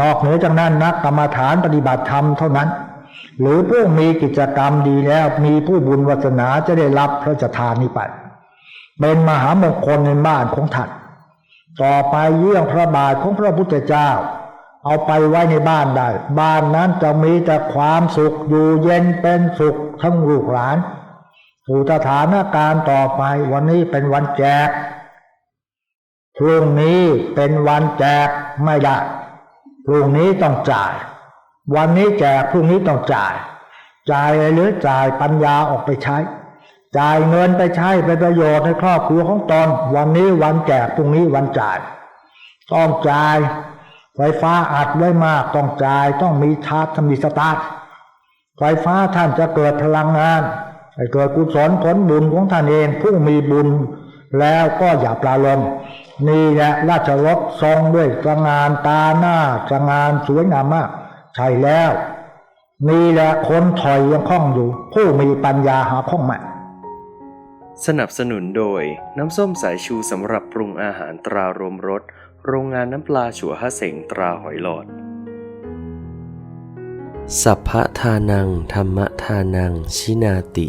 นอกเหนือจากนั้นนักกรรมฐานปฏิบัติธรรมเท่านั้น หรือผู้มีกิจกรรมดีแล้วมีผู้บุญวัสนาจะได้รับพระราชทานนี้ไปเป็นมหามงคลในบ้านของท่านต่อไปเยี่ยงพระบาทของพระพุทธเจ้า เอาไปไว้ในบ้านได้ บ้านนั้นจะมีแต่ความสุขอยู่เย็นเป็นสุขทั้งลูกหลานสู่สถานการณ์ต่อไปวันนี้เป็นวันแจกพรุ่งนี้เป็นวันแจกไม่ได้ พรุ่งนี้ต้องจ่าย วันนี้แจกพรุ่งนี้ต้องจ่าย จ่ายหรือจ่ายปัญญาออกไปใช้ จ่ายเงินไปใช้เป็นประโยชน์ในครอบครัวของตนวันนี้วันแจกพรุ่งนี้วันจ่าย ต้องจ่ายไฟฟ้าอัดไว้มากต้องจ่ายต้องมีชาร์จมีสตาร์ทไฟฟ้าท่านจะเกิดพลังงานเกิดกุศลผลบุญของท่านเองผู้มีบุญ แล้วก็อย่าปลาลมนี่แหละราชรถทรงด้วยสงานตาหน้าสงานสวยงามมาก ใช่แล้วนี่แหละคนถอยยังคล่องอยู่ ผู้มีปัญญาหาข้องใหม่สนับสนุนโดยน้ำส้มสายชูสำหรับปรุงอาหารตรารวมรสโรงงานน้ำปลาฉัวฮะเสงตราหอยหลอด สัพพะทานังธรรมทานังชินาติ